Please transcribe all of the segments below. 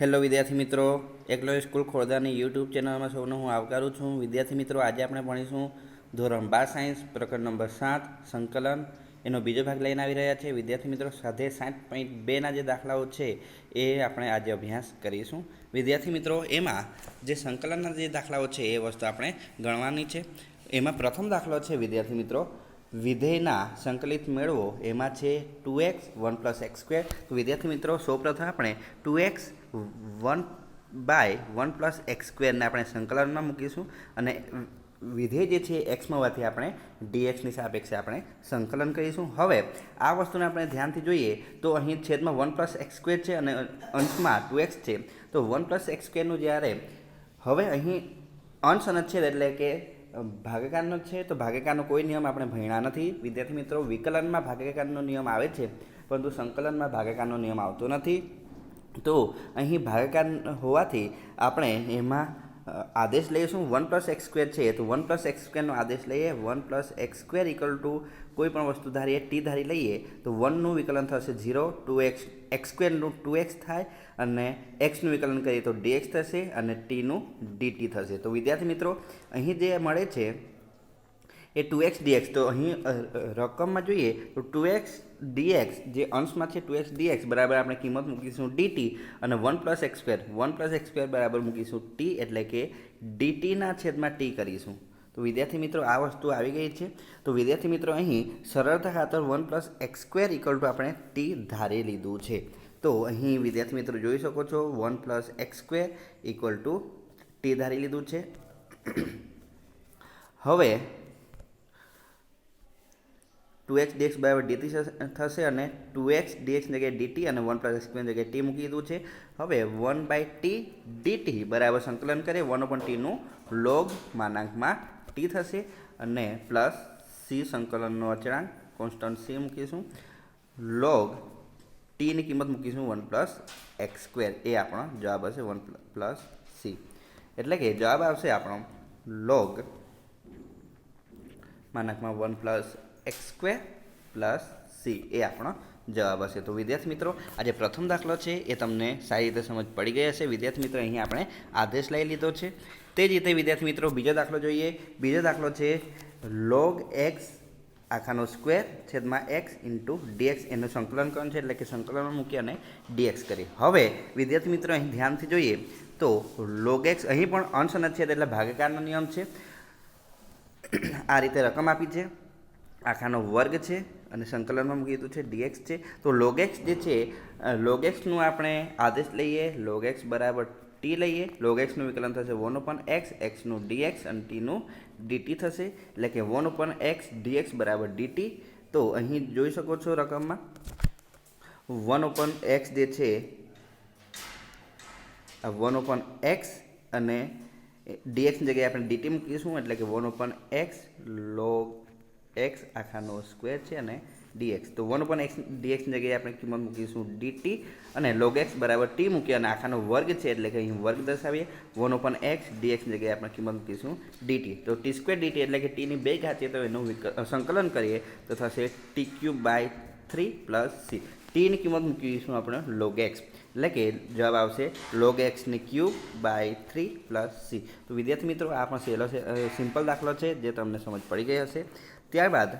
Hello વિદ્યાર્થી મિત્રો, એકલો સ્કૂલ ખોરદાની યુટ્યુબ ચેનલમાં સૌનું હું આવકારું છું. વિદ્યાર્થી મિત્રો, આજે આપણે ભણીશું ધોરણ બાર સાયન્સ, પ્રકરણ નંબર સાત, સંકલન. એનો બીજો ભાગ લઈને આવી રહ્યા છે વિદ્યાર્થી મિત્રો, સાથે સાઠ પોઈન્ટ બેના જે દાખલાઓ છે, એ આપણે આજે અભ્યાસ કરીશું. વિદ્યાર્થી મિત્રો, એમાં જે સંકલનના જે દાખલાઓ છે, એ વસ્તુ આપણે ગણવાની છે. એમાં પ્રથમ દાખલો છે, વિદ્યાર્થી મિત્રો, વિધેયના સંકલિત મેળવો. એમાં છે two x one plus x square. વિદ્યાર્થી મિત્રો, સૌપ્રથમ આપણે two x one by one plus x સ્ક્વેરને આપણે સંકલનમાં મૂકીશું અને વિધેય જે છે એક્સમાં હોવાથી આપણે ડીએક્સની સાપેક્ષે આપણે સંકલન કરીશું. હવે, આ વસ્તુને આપણે ધ્યાનથી જોઈએ તો અહીં છેદમાં વન પ્લસ એક્સ સ્ક્વેર છે અને અંશમાં ટુ એક્સ છે. તો વન પ્લસ એક્સ સ્ક્વેરનું જ્યારે, હવે અહીં અંશ અને છેદ એટલે કે ભાગાકારનો છે તો ભાગાકારનો કોઈ નિયમ આપણે ભણ્યા નથી. વિદ્યાર્થી મિત્રો, વિકલનમાં ભાગાકારનો નિયમ આવે છે, પરંતુ સંકલનમાં ભાગાકારનો નિયમ આવતો નથી. તો અહીં ભાગાકાર હોવાથી આપણે એમાં આદેશ લઈશું. વન પ્લસ એક્સ સ્ક્વેર છે તો વન પ્લસ એક્સ સ્ક્વેરનો આદેશ લઈએ. One plus x square equal to કોઈ પણ વસ્તુ ધારીએ, ટી ધારી લઈએ, તો વનનું વિકલન થશે ઝીરો. ટુ એક્સ એક્સ સ્ક્વેરનું ટુ એક્સ થાય અને એક્સનું વિકલન કરીએ તો ડીએક્સ થશે અને ટીનું ડીટી થશે. તો વિદ્યાર્થી મિત્રો, અહીં જે મળે છે એ ટુ એક્સ ડીએક્સ તો અહીં રકમમાં જોઈએ તો ટુ એક્સ ડીએક્સ જે અંશમાં છે ટુ એક્સ ડીએક્સ બરાબર આપણે કિંમત મૂકીશું ડીટી અને one plus x square one plus x બરાબર મૂકીશું ટી એટલે કે ડીટીના છેદમાં ટી કરીશું. તો વિદ્યાર્થી મિત્રો, આ વસ્તુ આવી ગઈ છે. તો વિદ્યાર્થી મિત્રો, અહીં સરળતા ખાતર one plus x square equal to આપણે ટી ધારી લીધું છે. તો અહીં વિદ્યાર્થી મિત્રો, જોઈ શકો છો one plus x square equal to t ધારી લીધું છે. હવે ટુ એક્સ ડીએક્સ બરાબર ડીટી થશે અને ટુ એક્સ ડીએક્સ જગ્યાએ ડીટી અને વન પ્લસ એક્સ જગ્યાએ ટી મૂકી દીધું છે. હવે વન બાય ટી ડીટી બરાબર સંકલન કરીએ. વન ઓપન ટીનું લોગ માનાંકમાં ટી થશે અને પ્લસ સી સંકલનનો અચળાંક કોન્સ્ટન્ટ સી મૂકીશું. લોગ ટીની કિંમત મૂકીશું વન પ્લસ એક્સ સ્ક્વેર. એ આપણો જવાબ હશે વન પ્લસ સી. એટલે કે જવાબ આવશે આપણો log માનાંકમાં one plus x square plus c. એ આપણો જવાબ હશે. તો વિદ્યાર્થી મિત્રો આજે પ્રથમ દાખલો છે, એ તમને સારી રીતે સમજ પડી ગઈ હશે. વિદ્યાર્થી મિત્રો, અહીં આપણે આદેશ લઈ લીધો છે. તે જ રીતે વિદ્યાર્થી મિત્રો, બીજો દાખલો જોઈએ. બીજો દાખલો છે લોગ એક્સ આખાનો સ્ક્વેર છેદમાં એક્સ ઇન્ટુ ડીએક્સ એનું સંકલન કરવાનું છે, એટલે કે સંકલનમાં મૂકી અને ડીએક્સ કરી હવે, વિદ્યાર્થી મિત્રો, અહીં ધ્યાનથી જોઈએ તો લોગ એક્સ અહીં પણ અંશ અને છેદ એટલે ભાગાકારનો નિયમ છે. આ રીતે રકમ આપી છે. આખાનો વર્ગ છે અને સંકલનમાં મૂકી દીધું છે ડીએક્સ છે. તો લોગેક્સ જે છે લોગેક્સનું આપણે આદેશ લઈએ લોગેક્સ બરાબર ટી લઈએ. લોગેક્સનું વિકલન થશે વન ઓપન એક્સ એક્સનું ડીએક્સ અને ટીનું ડીટી થશે. એટલે કે વન ઓપન એક્સ ડીએક્સ બરાબર ડીટી તો અહીં જોઈ શકો છો રકમમાં. વન ઓપન એક્સ જે છે વન ઓપન એક્સ અને ડીએક્સની જગ્યાએ આપણે ડીટી મૂકીશું. એટલે કે one upon x log x આખાનો square છે અને ડીએક્સ તો વન પણ એક્સ ડીએક્સની જગ્યાએ આપણે કિંમત મૂકીશું ડીટી અને લોગ એક્સ બરાબર ટી મૂકીએ અને આખાનો વર્ગ છે એટલે કે અહીં વર્ગ દર્શાવીએ. વન ઓપન એક્સ ડીએક્સની જગ્યાએ આપણે કિંમત મૂકીશું ડીટી તો ટી સ્ક્વેર ડીટી એટલે કે ટીની બે ઘાતીએ તો એનું સંકલન કરીએ તો થશે T cube by three plus C ટીની કિંમત મૂકીશું આપણે લોગ એક્સ એટલે કે જવાબ આવશે log એક્સની cube by three plus c તો વિદ્યાર્થી મિત્રો, આ પણ સહેલો સિમ્પલ દાખલો છે જે તમને સમજ પડી ગઈ હશે. ત્યારબાદ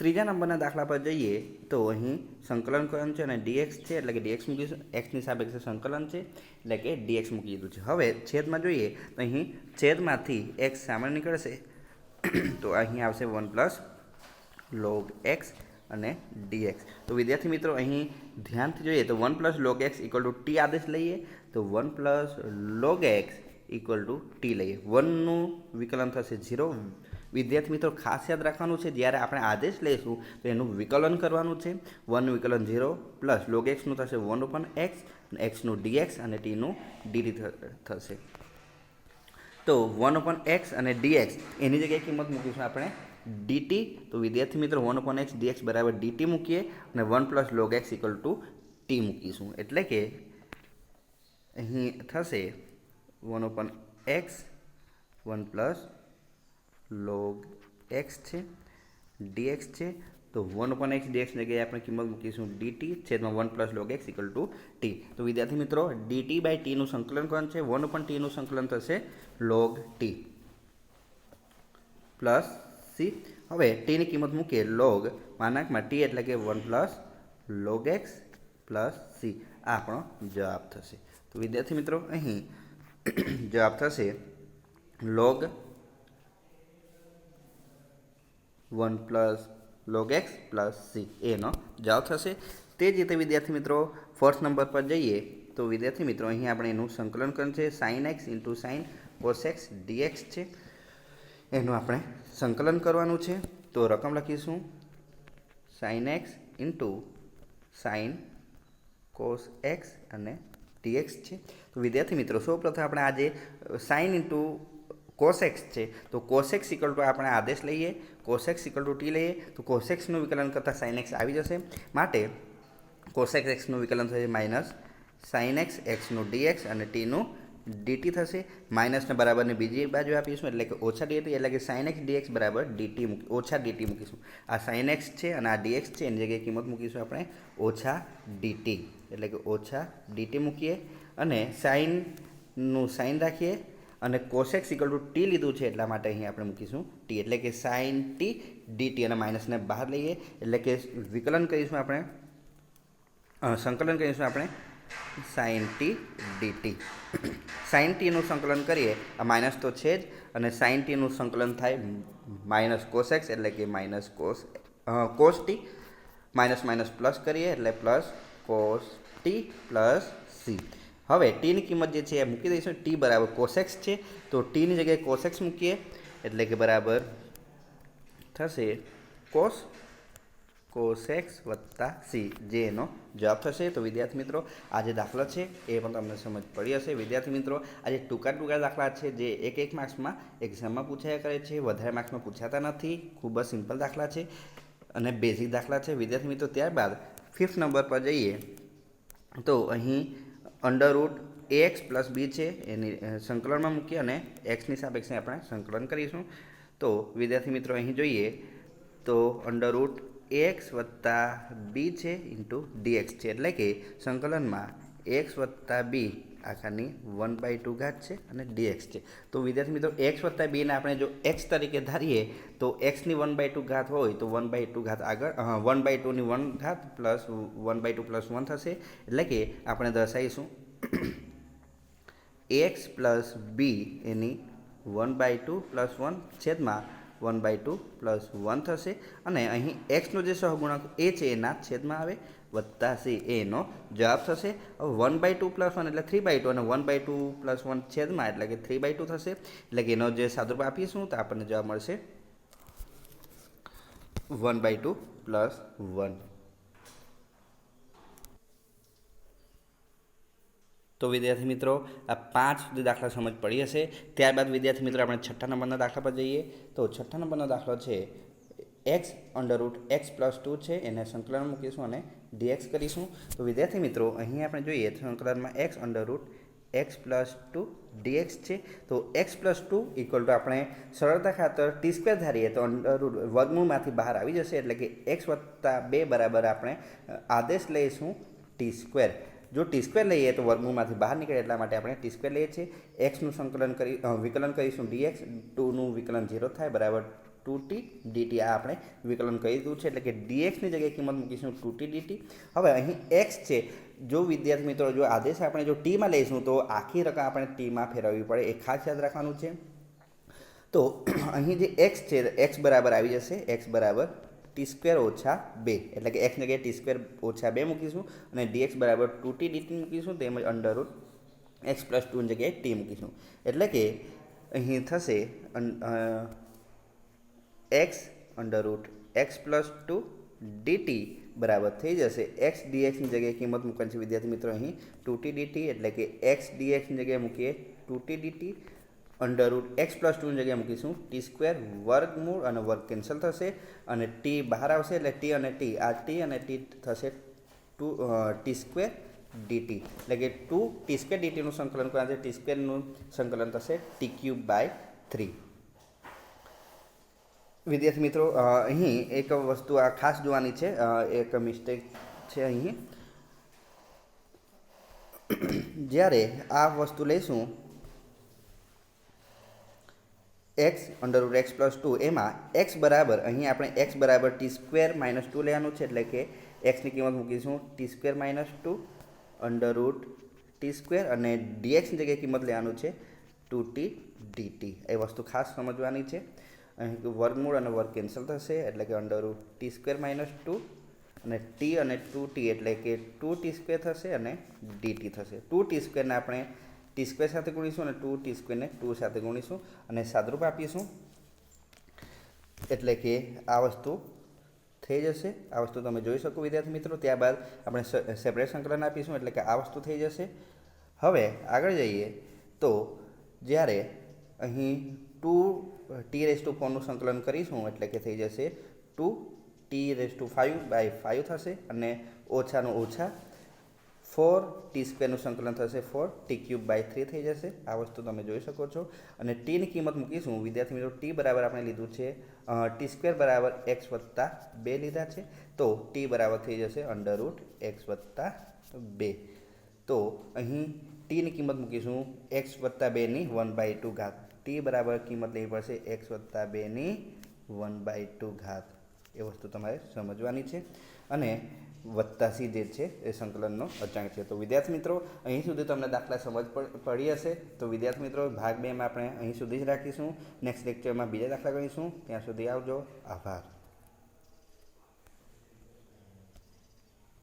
ત્રીજા નંબરના દાખલા પર જઈએ તો અહીં સંકલન કરવાનું છે અને ડીએક્સ છે એટલે કે ડીએક્સ મૂકીશું એક્સની સાપેક્ષે સંકલન છે એટલે કે ડીએક્સ મૂકી દીધું છે. હવે છેદમાં જોઈએ તો અહીં છેદમાંથી એક્સ સામાન્ય નીકળશે. તો અહીં આવશે વન પ્લસ લોગ એક્સ અને ડીએક્સ તો વિદ્યાર્થી મિત્રો, અહીં ધ્યાનથી જોઈએ તો one plus log x equal to t આદેશ લઈએ. તો one plus log x equal to t લઈએ. વનનું વિકલન થશે ઝીરો વિદ્યાર્થી મિત્રો, ખાસ યાદ રાખવાનું છે, જ્યારે આપણે આદેશ લઈશું, તો એનું વિકલન કરવાનું છે. વન વિકલન ઝીરો પ્લસ લોગ એક્સનું થશે વન ઓપન એક્સ એક્સનું ડીએક્સ અને ટીનું ડીડી થશે. તો વન ઓપન એક્સ અને ડીએક્સ એની જગ્યાએ કિંમત મૂકીશું આપણે ડીટી તો વિદ્યાર્થી મિત્રો, વન ઓપન એક્સ ડીએક્સ બરાબર ડીટી મૂકીએ, અને one plus log x equal to t મૂકીશું. એટલે કે અહીં થશે one upon x one plus log x છે ડીએક્સ છે, તો વન upon એક્સ ડીએક્સ જગ્યાએ આપણે કિંમત મૂકીશું ડીટી છેદમાં one plus log x equal to t તો વિદ્યાર્થી મિત્રો ડીટી બાય ટીનું સંકલન કોણ છે? વન પણ ટીનું સંકલન થશે લોગ ટી પ્લસ સી હવે ટીની કિંમત મૂકીએ લોગ માનાકમાં ટી એટલે કે one plus log x plus c આ આપણો જવાબ થશે. તો વિદ્યાર્થી મિત્રો, અહીં જવાબ થશે log one plus log x plus c એનો જવાબ થશે. તે જ રીતે વિદ્યાર્થી મિત્રો ફર્સ્ટ નંબર પર જઈએ તો વિદ્યાર્થી મિત્રો, અહીં આપણે એનું સંકલન કર્યું છે. Sine x into sine cos x dx છે. એનું આપણે સંકલન કરવાનું છે. તો રકમ લખીશું. Sine x into sine cos x અને ટીએક્સ છે. તો વિદ્યાર્થી મિત્રો, સૌપ્રથમ આપણે આજે સાઇન ઇન્ટુ કોસેક્સ છે, તો કોસેક્સ ઇકલ ટુ આપણે આદેશ લઈએ, કોસેક્સ ઇકલ ટુ ટી લઈએ, તો કોસેક્સનું વિકલન કરતાં સાઇનેક્સ આવી જશે. માટે કોસેક્સ એક્સનું વિકલન થશે માઇનસ સાઇનેક્સ એક્સનું ડીએક્સ અને ટીનું ડીટી થશે. માઇનસને બરાબરની બીજી બાજુ આપીશું, એટલે કે ઓછા ડીટી એટલે કે સાઇનએક્સ ડીએક્સ બરાબર ડીટી મૂકી, ઓછા ડીટી મૂકીશું. આ સાઇનેક્સ છે અને આ ડીએક્સ છે, એની જગ્યાએ કિંમત મૂકીશું આપણે ઓછા ડીટી એટલે કે ઓછા ડીટી મૂકીએ. અને સાઇનનું સાઇન રાખીએ અને કોસેક્સ ઇકલ ટુ ટી લીધું છે એટલા માટે અહીં આપણે મૂકીશું ટી એટલે કે સાઇન ટી ડીટી અને માઇનસને બહાર લઈએ. એટલે કે વિકલન કરીશું આપણે સંકલન કરીશું આપણે sine T D T sine ટીનું સંકલન કરીએ, આ માઇનસ તો છે જ, અને સાઇન ટીનું સંકલન થાય માઇનસ કોસેક્સ એટલે કે minus cos cos t minus minus plus કરીએ, એટલે plus cos t plus c હવે ટીની કિંમત જે છે એ મૂકી દઈશું. ટી બરાબર કોસેક્સ છે. તો ટીની જગ્યાએ કોસેક્સ મૂકીએ. એટલે કે બરાબર થશે કોસ કોસેક્સ વત્તા સી જે એનો જવાબ થશે. તો વિદ્યાર્થી મિત્રો, આ જે દાખલા છે એ પણ તમને સમજ પડી હશે. વિદ્યાર્થી મિત્રો આ જે ટૂંકા ટૂંકા દાખલા છે જે એક એક માર્ક્સમાં એક્ઝામમાં પૂછાયા કરે છે. વધારે માર્ક્સમાં પૂછાતા નથી. ખૂબ જ સિમ્પલ દાખલા છે અને બેઝિક દાખલા છે. વિદ્યાર્થી મિત્રો, ત્યારબાદ ફિફ્થ નંબર પર જઈએ. તો અહીં under root a x plus b છે, એની સંકલનમાં મૂકી અને એક્સની સાપેક્ષે આપણે સંકલન કરીશું. તો, વિદ્યાર્થી મિત્રો, અહીં જોઈએ, તો અંડર રૂટ એ એક્સ વત્તા બી છે ઇન્ટુ ડીએક્સ છે. એટલે કે સંકલનમાં એક્સ વત્તા બી આખાની વન બાય ટુ ઘાત છે અને ડીએક્સ છે. તો વિદ્યાર્થી મિત્રો એક્સ વત્તા બીને આપણે જો એક્સ તરીકે ધારીએ, તો એક્સની વન બાય ટુ ઘાત હોય, તો વન બાય ટુ ઘાત આગળ વન બાય ટુની વન ઘાત plus one by two plus one થશે. એટલે કે આપણે દર્શાવીશું x plus b any one by two plus one છેદમાં one by two plus one થશે. અને અહીં એક્સનો જે સહગુણક એ છે, એના છેદમાં આવે. વત્તા સી એનો જવાબ થશે. One by two plus one એટલે થ્રી બાય ટુ અને one by two plus one છેદમાં એટલે કે થ્રી બાય ટુ થશે. એટલે કે એનો જે સાદુરૂપ આપીશું તો આપણને જવાબ મળશે one by two plus one તો વિદ્યાર્થી મિત્રો, આ પાંચ સુધી દાખલા સમજ પડી હશે. ત્યારબાદ વિદ્યાર્થી મિત્રો, આપણે છઠ્ઠા નંબરના દાખલા પર જઈએ. તો છઠ્ઠા નંબરનો દાખલો છે x under root x plus two છે, એને સંકલન મૂકીશું અને ડીએક્સ કરીશું. તો વિદ્યાર્થી મિત્રો, અહીં આપણે જોઈએ સંકલનમાં x under root x plus two dx છે. તો x plus two equal to આપણે સરળતા ખાતર ટી સ્ક્વેર ધારીએ તો અંડર રૂટ વર્ગમૂળમાંથી બહાર આવી જશે, એટલે કે એક્સ વત્તા બે બરાબર આપણે આદેશ લઈશું ટી સ્ક્વેર જો ટી સ્ક્વેર લઈએ તો વર્ગમૂળમાંથી બહાર નીકળે એટલા માટે આપણે ટી સ્ક્વેર લઈએ છીએ. એક્સનું સંકલન કરી વિકલન કરીશું ડીએક્સ ટુનું વિકલન ઝીરો થાય, બરાબર ટુ ટી ડીટી આ આપણે વિકલન કરી દીધું છે, એટલે કે ડીએક્સની જગ્યાએ કિંમત મૂકીશું ટુ ટી ડીટી. હવે અહીં એક્સ છે, જો વિદ્યાર્થી મિત્રો જો આદેશ આપણે જો ટીમાં લઈશું, તો આખી રકમ આપણે ટીમાં ફેરવવી પડે, એ ખાસ યાદ રાખવાનું છે. તો અહીં જે એક્સ છે, એક્સ બરાબર આવી જશે, એક્સ બરાબર ટી સ્ક્વેર ઓછા બે, એટલે કે એક્સ જગ્યાએ ટી સ્ક્વેર ઓછા બે મૂકીશું, અને ડીએક્સ બરાબર ટુ ટી ડીટી મૂકીશું, તેમજ અંડરરૂટ એક્સ પ્લસ ટુની જગ્યાએ ટી મૂકીશું. એટલે કે અહીં થશે x under root x plus two dt બરાબર થઈ જશે. એક્સ ડીએક્સની જગ્યાએ કિંમત મૂકવાની છે વિદ્યાર્થી મિત્રો અહીં ટુ ડીટી એટલે કે એક્સ ડીએક્સની જગ્યાએ મૂકીએ two t dt under root x plus ટુની જગ્યાએ મૂકીશું. ટી સ્ક્વેર વર્ગમૂળ અને વર્ગ કેન્સલ થશે અને ટી બહાર આવશે એટલે ટી અને ટી આ ટી અને ટી થશે ટુ ટી સ્ક્વેર ડીટી એટલે કે ટુ ટી સ્ક્વેર ડીટીનું સંકલન કરવાનું છે. ટી સ્ક્વેરનું સંકલન થશે ટી ક્યુબ બાય થ્રી વિદ્યાર્થી મિત્રો અહીં એક વસ્તુ આ ખાસ જોવાની છે. એક મિસ્ટેક છે અહીં. જ્યારે આ વસ્તુ લઈશું x under root x plus two એમાં એક્સ બરાબર, અહીં આપણે એક્સ બરાબર ટી સ્ક્વેર માઇનસ ટુ લેવાનું છે, એટલે કે એક્સની કિંમત મૂકીશું t square minus two under root t square અને ડીએક્સની જગ્યાએ કિંમત લેવાનું છે ટુ ટી ડીટી એ વસ્તુ ખાસ સમજવાની છે. અહીં વર્ગમૂળ અને વર્ગ કેન્સલ થશે, એટલે કે under t square minus two અને ટી અને ટુ ટી એટલે કે ટુ ટી સ્ક્વેર થશે અને ડીટી થશે. ટુ ટી સ્ક્વેરને આપણે ટી સ્ક્વેર સાથે ગુણીશું અને ટુ ટી સ્ક્વેરને ટુ સાથે ગુણીશું અને સાદરૂપ આપીશું. એટલે કે આ વસ્તુ થઈ જશે. આ વસ્તુ તમે જોઈ શકો વિદ્યાર્થી મિત્રો. ત્યારબાદ આપણે સેપરેટ સંકલન આપીશું એટલે કે આ વસ્તુ થઈ જશે. હવે આગળ જઈએ તો જ્યારે અહીં ટુ ટી રેસ ટુ ફોરનું સંકલન કરીશું એટલે કે થઈ જશે two t raise to five by five થશે અને ઓછાનું ઓછા ફોર ટી સ્ક્વેરનું સંકલન થશે four t cube by three થઈ જશે. આ વસ્તુ તમે જોઈ શકો છો. અને ટીની કિંમત મૂકીશું વિદ્યાર્થી મિત્રો, ટી બરાબર આપણે લીધું છે ટી સ્ક્વેર બરાબર એક્સ વત્તા બે લીધા છે. તો ટી બરાબર થઈ જશે અંડર રૂટ એક્સ વત્તા બે. તો અહીં ટીની કિંમત મૂકીશું એક્સ વત્તા બેની વન બાય ટુ ઘાત ટી બરાબર કિંમત લેવી પડશે એક્સ વત્તા બેની વન બાય ટુ ઘાત. એ વસ્તુ તમારે સમજવાની છે. અને વત્તા સી જે છે એ સંકલનનો અચાંક છે. તો વિદ્યાર્થી મિત્રો, અહીં સુધી તમને દાખલા સમજ પડી હશે. તો વિદ્યાર્થી મિત્રો, ભાગ બેમાં આપણે અહીં સુધી જ રાખીશું. નેક્સ્ટ લેક્ચરમાં બીજા દાખલા કરીશું. ત્યાં સુધી આવજો. આભાર.